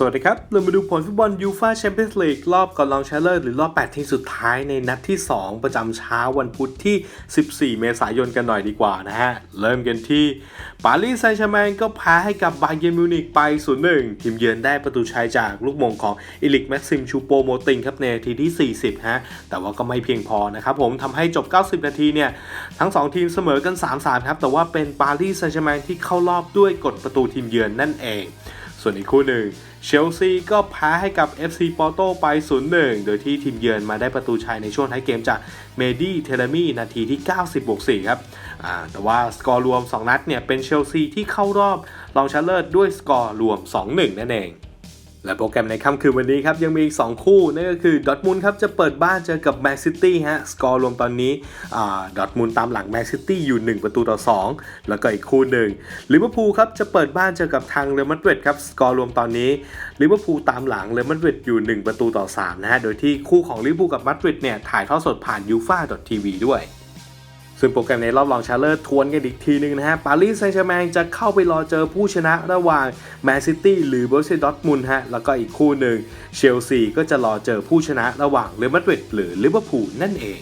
สวัสดีครับ เรามาดูผลฟุตบอลยูฟาแชมเปี้ยนส์ลีกรอบก่อนรองชนะเลิศหรือรอบ 8 ทีมสุดท้ายในนัดที่ 2 ประจำเช้าวันพุธที่ 14 เมษายนกันหน่อยดีกว่านะฮะ เริ่มกันที่ปารีสแซงต์แชร์แมงก็แพ้ให้กับบาเยร์นมิวนิกไป 0-1 ทีมเยือนได้ประตูชัยจากลูกมงของอิลิกแม็กซิมชูโปโมติงครับในนาทีที่ 40 ฮะ แต่ว่าก็ไม่เพียงพอนะครับผมทำให้จบ 90 นาทีเนี่ยทั้ง 2 ทีมเสมอกัน 3-3 ครับแต่ว่าเป็นปารีสแซงต์แชร์แมงที่เข้ารอบด้วยกฎประตูทีมเยือนนั่นเอง ส่วนอีกคู่หนึ่งเชลซีก็แพ้ให้กับ FC ปอร์โตไป 0-1 โดยที่ทีมเยือนมาได้ประตูชัยในช่วงท้ายเกมจากเมดี้เทเลมีนาทีที่ 90บวก4ครับแต่ว่าสกอร์รวม 2 นัดเนี่ยเป็นเชลซีที่เข้ารอบรองชนะเลิศด้วยสกอร์รวม 2-1 นั่นเอง และโปรแกรมในค่ำคืนวันนี้ครับ ยังมีอีก 2 คู่ นั่นก็คือดอทมุนด์ครับ จะเปิดบ้านเจอกับแมนซิตี้ฮะ สกอร์รวมตอนนี้ดอทมุนด์ตามหลังแมนซิตี้อยู่ 1 ประตูต่อ 2 แล้วก็อีกคู่หนึ่งลิเวอร์พูลครับ จะเปิดบ้านเจอกับทางเรอัลมาดริดครับ สกอร์รวมตอนนี้ลิเวอร์พูลตามหลังเรอัลมาดริดอยู่ 1 ประตูต่อ3นะฮะโดยที่คู่ของลิเวอร์พูลกับมาดริดเนี่ยถ่ายทอดสดผ่านยูฟาทีวีด้วย ซึ่งโปรแกรมในรอบรองชนะเลิศทวนกันอีกทีหนึงนะฮะ ปารีสแซงต์แชร์แมงจะเข้าไปรอเจอผู้ชนะระหว่างแมนซิตี้หรือเบอร์เซดอร์ทมุนฮะ แล้วก็อีกคู่หนึ่งเชลซีก็จะรอเจอผู้ชนะระหว่างเรอัลมาดริดหรือลิเวอร์พูลนั่นเอง